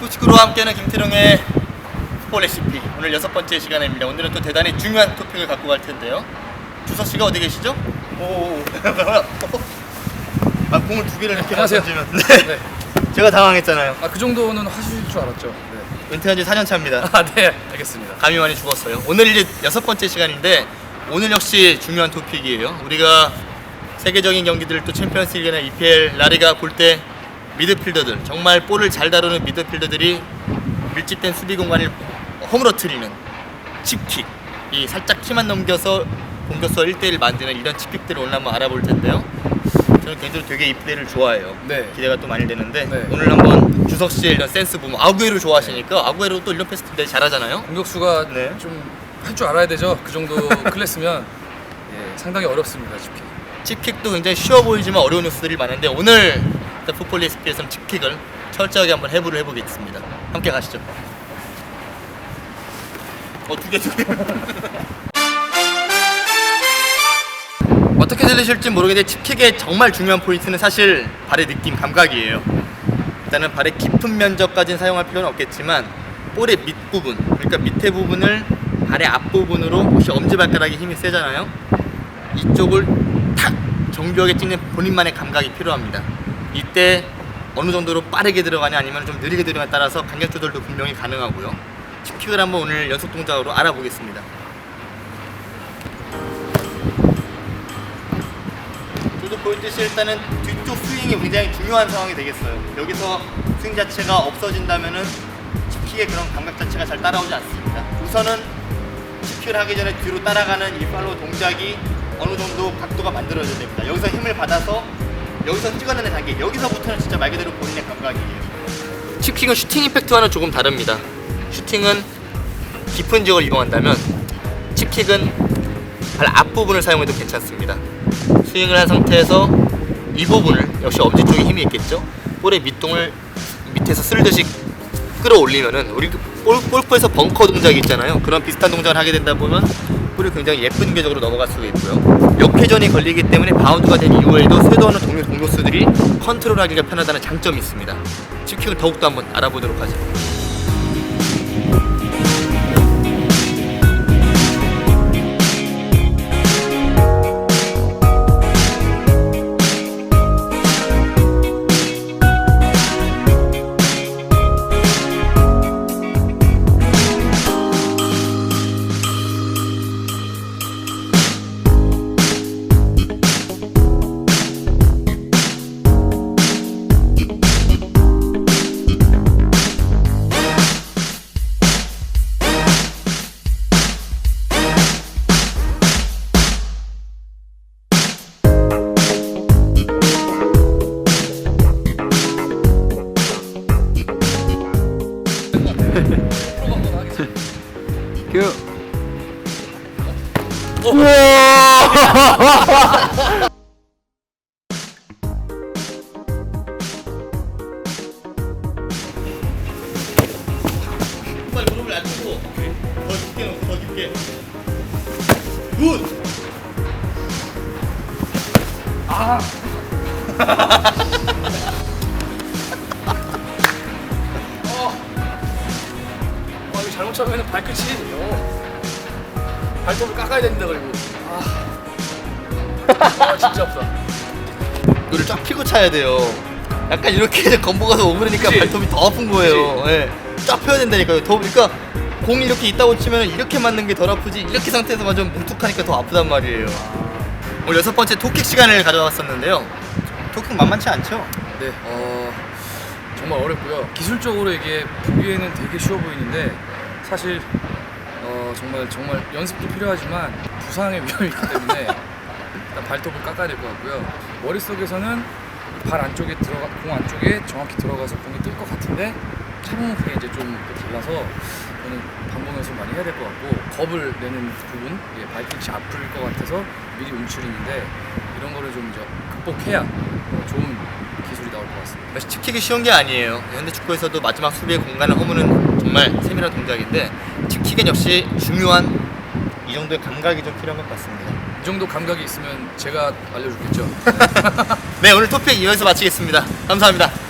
스포츠크루와 함께하는 김태룡의 풋볼 레시피 오늘 여섯 번째 시간입니다. 오늘은 또 대단히 중요한 토픽을 갖고 갈 텐데요. 주석 씨가 어디 계시죠? 오, 아 공을 두 개를 이렇게 안녕하세요. 던지면 네. 네. 제가 당황했잖아요. 아, 그 정도는 하실 줄 알았죠. 네. 은퇴한 지 4년 차입니다. 아, 네. 알겠습니다. 감이 많이 죽었어요. 오늘 이제 여섯 번째 시간인데 오늘 역시 중요한 토픽이에요. 우리가 세계적인 경기들 또 챔피언스 리그나 EPL, 라리가 볼 때 미드필더들 정말 볼을 잘 다루는 미드필더들이 밀집된 수비 공간을 허물어뜨리는 칩킥 이 살짝 키만 넘겨서 공격수 1대1 만드는 이런 칩킥들을 오늘 한번 알아볼 텐데요. 저는 개인적으로 되게 이 플레이를 좋아해요. 네. 기대가 또 많이 되는데 네. 오늘 한번 주석 씨의 이런 센스 보면 아구에로 좋아하시니까 아구에로 또 이런 패스 되게 잘하잖아요. 공격수가 네. 좀할 줄 알아야 되죠. 그 정도 클래스면 예, 상당히 어렵습니다, 쉽게. 칩킥도 굉장히 쉬워 보이지만 어려운 요소들이 많은데 오늘 풋볼 리스피에서는 칩킥을 철저하게 한번 해부를 해보겠습니다. 함께 가시죠. 어, 두 개, 두 개. 어떻게 들리실지 모르겠는데 칩킥의 정말 중요한 포인트는 사실 발의 느낌, 감각이에요. 일단은 발의 깊은 면적까지는 사용할 필요는 없겠지만 볼의 밑부분, 그러니까 밑에 부분을 발의 앞부분으로 혹시 엄지발가락에 힘이 세잖아요. 이쪽을 탁 정교하게 찍는 본인만의 감각이 필요합니다. 이때 어느 정도로 빠르게 들어가냐 아니면 좀 느리게 들어가냐에 따라서 간격 조절도 분명히 가능하고요. 칩킥을 한번 오늘 연속 동작으로 알아보겠습니다. 저도 보였듯이 일단은 뒤쪽 스윙이 굉장히 중요한 상황이 되겠어요. 여기서 스윙 자체가 없어진다면은 칩킥의 그런 감각 자체가 잘 따라오지 않습니다. 우선은 칩킥을 하기 전에 뒤로 따라가는 이 팔로우 동작이 어느 정도 각도가 만들어져야 됩니다. 여기서 힘을 받아서 여기서 찍어내는 단계, 여기서부터는 진짜 말 그대로 본인의 감각이에요. 칩킥은 슈팅 임팩트와는 조금 다릅니다. 슈팅은 깊은 지역을 이동한다면 칩킥은 발 앞부분을 사용해도 괜찮습니다. 스윙을 한 상태에서 이 부분을 역시 엄지 쪽에 힘이 있겠죠. 볼의 밑동을 밑에서 쓸듯이 끌어올리면은 우리 골, 골프에서 벙커 동작이 있잖아요. 그런 비슷한 동작을 하게 된다 보면 볼이 굉장히 예쁜 궤적으로 넘어갈 수가 있고요. 역회전이 걸리기 때문에 바운드가 된 이후에도 쇄도하는 동료 공격수들이 컨트롤하기가 편하다는 장점이 있습니다. 칩킥을 더욱더 한번 알아보도록 하죠. 빨리 무릎을 낮추고 더 깊게 넣고 더 깊게 굿! 아, 이거 잘못 차면 발끝이 어. 발톱을 깎아야 된다 그리고. 아. 아, 진짜 없다. 이거를 쫙 펴고 차야 돼요 약간 이렇게 건보가서 그치? 발톱이 더 아픈 거예요 예. 쫙 펴야 된다니까요 더 그러니까 공이 이렇게 있다고 치면 이렇게 맞는 게 덜 아프지 이렇게 상태에서 맞으면 뭉툭하니까 더 아프단 말이에요 오늘 여섯 번째 토킥 시간을 가져왔었는데요 토킥 만만치 않죠? 네, 어, 정말 어렵고요. 기술적으로 이게 보기에는 되게 쉬워 보이는데 사실 어, 정말 정말 연습도 필요하지만 부상의 위험이 있기 때문에 발톱을 깎아야 될것 같고요. 머릿속에서는 발 안쪽에 들어가 공 안쪽에 정확히 들어가서 공이 뜰 것 같은데 차보면 그게 이제 좀또 달라서 저는 반복 연습 많이 해야 될 것 같고 겁을 내는 부분, 예, 발끝이 아플 것 같아서 미리 움츠리는데 이런 거를 좀 이제 극복해야 어, 좋은 기술이 나올 것 같습니다. 사실 칩킥이 쉬운 게 아니에요. 현대 축구에서도 마지막 수비의 공간을 허무는 정말 세밀한 동작인데 칩킥은 역시 중요한 이 정도의 감각이 좀 필요한 것 같습니다. 이 정도 감각이 있으면 제가 알려줬겠죠. 네 오늘 토픽 이어서 마치겠습니다. 감사합니다.